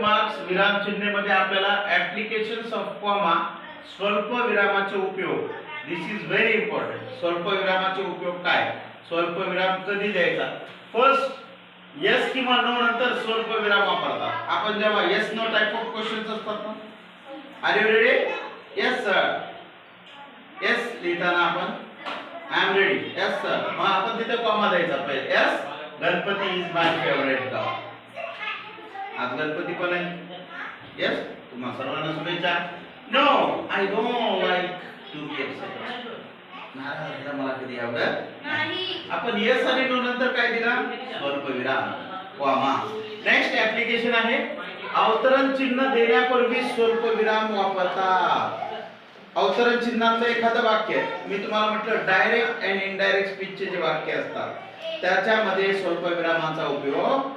Marks विराम चिन्हेमध्ये आपल्याला applications of comma स्वल्प विरामाचे उपयोग. दिस इज व्हेरी इम्पॉर्टंट स्वल्प विरामाचे उपयोग काय? स्वल्प विराम कधी द्यायचा? फर्स्ट यस किंवा नो नंतर स्वल्प विराम वापरतात आपण जेव्हा yes no type of questions असतात ना? Are you ready yes sir yes लिहिताना आपण. I am ready yes sir मग आपण तिथे कॉमा द्यायचा पहिले. Yes Ganpati is my favourite गाव आज गणपती पण आहे. यस तुम्हा सर्वांना शुभेच्छा. No I don't like to be excited नाराज मला कधी आवडत नाही. आपण यस आणि नो नंतर काय दिला? स्वल्पविराम कॉमा नेक्स्ट ऍप्लिकेशन आहे. अवतरण चिन्ह देण्यापूर्वी स्वल्पविराम वापरतात अवतरण चिन्हातलं एखादं वाक्य मी तुम्हाला म्हटलं डायरेक्ट अँड इनडायरेक्ट स्पीचचे जे वाक्य असतात त्याच्यामध्ये स्वल्पविरामाचा उपयोग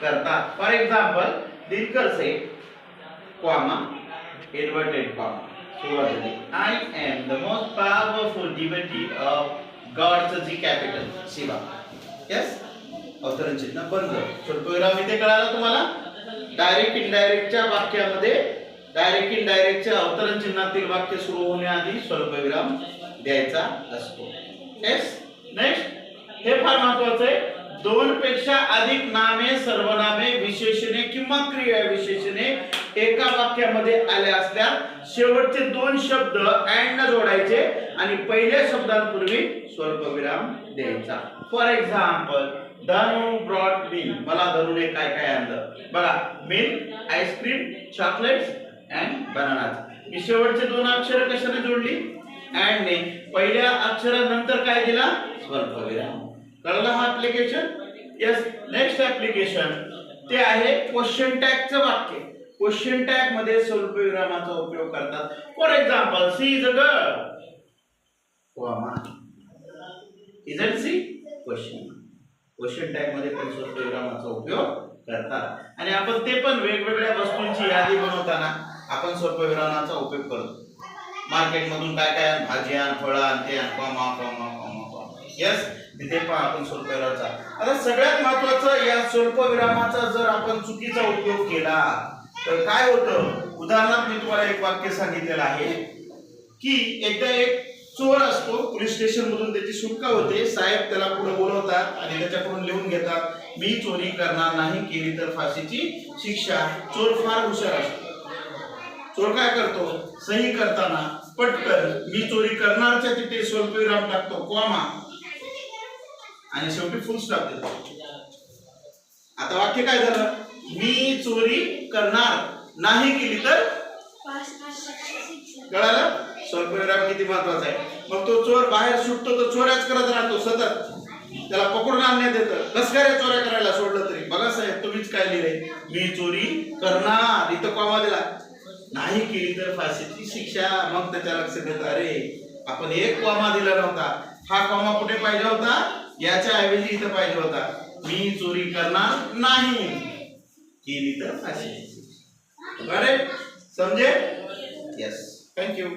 करतात. For example Dinkar said comma inverted comma सुरुवात झाली I am the most powerful डिव्हिटी of गॉडचं जी कॅपिटल शिवा यस अवतरण चिन्ह बंद स्वल्पविराम इथे कळाला तुम्हाला? डायरेक्ट इनडायरेक्टच्या वाक्यामध्ये डायरेक्ट इनडायरेक्टच्या अवतरण चिन्हातील वाक्य सुरू होण्याआधी स्वल्पविराम द्यायचा असतो. येस नेक्स्ट हे फार महत्वाचं आहे. दोन पेक्षा अधिक नामे सर्वनामे विशेषणे किंवा क्रिया विशेषणे एका वाक्यामध्ये आले असल्यास शेवटचे दोन शब्द अँड न जोडायचे आणि पहिल्या शब्दांपूर्वी स्वल्पविराम द्यायचा. फॉर एक्झाम्पल धनु ब्रॉट मी मला धनुने काय काय आणलं? बघा milk ice cream chocolates and bananas मी शेवटचे दोन अक्षर कशाने जोडली? अँड ने पहिल्या अक्षरानंतर काय दिला? स्वल्पविराम. कळलं हा ऍप्लिकेशन येस नेक्स्ट ऍप्लिकेशन ते आहे क्वेश्चन टॅगचं वाक्य. क्वेश्चन टॅगमध्ये स्वल्पविरामाचा उपयोग करतात. For example she is a girl isn't she question question टॅगमध्ये पण स्वल्पविरामाचा उपयोग करतात. आणि आपण ते पण वेगवेगळ्या वस्तूंची यादी बनवताना आपण स्वल्पविरामाचा उपयोग करतो. मार्केटमधून काय काय भाज्या भाजी फळं आण ते comma comma comma comma yes तिथे पण आपण स्वल्पविरामाचा. आता सगळ्यात महत्वाचं या स्वल्पविरामाचा जर आपण चुकीचा उपयोग केला तर काय होतं? उदाहरणार्थ मी तुम्हाला एक वाक्य सांगितलेलं आहे की एकदा एक चोर असतो पोलीस स्टेशन मधून त्याची सुटका होते साहेब त्याला पुढे बोलवतात आणि त्याच्याकडून लिहून घेतात मी चोरी करणार नाही केली तर फाशीची शिक्षा चोर फार हुशार असतो. चोर काय करतो? सही करताना पटकन मी चोरी करणारच्या तिथे स्वल्पविराम टाकतो कॉमा. आणि शेवटी फुल स्टॉप देतो. आता वाक्य काय झालं? मी चोरी करणार नाही केली तर? कळालं? स्वल्पविराम किती महत्त्वाचा आहे. मग तो चोर बाहेर सुटतो तर चोऱ्याच करत राहतो सतत. त्याला पकडून आणण्यात येतं. कस काय चोऱ्या करायला सोडलं तरी? बघा साहेब तुम्हीच काय लिहिलंय मी चोरी करणार. इथं कॉमा दिला? नाही केली तर फाशीची शिक्षा. मग त्याच्या लक्षात येतं अरे आपण एक कॉमा दिला नव्हता. हा कॉमा कुठे पाहिजे होता? याच्या ऐवजी इथं पाहिजे होता मी चोरी करणार नाही. केली तर बरे? समजे? Yes thank you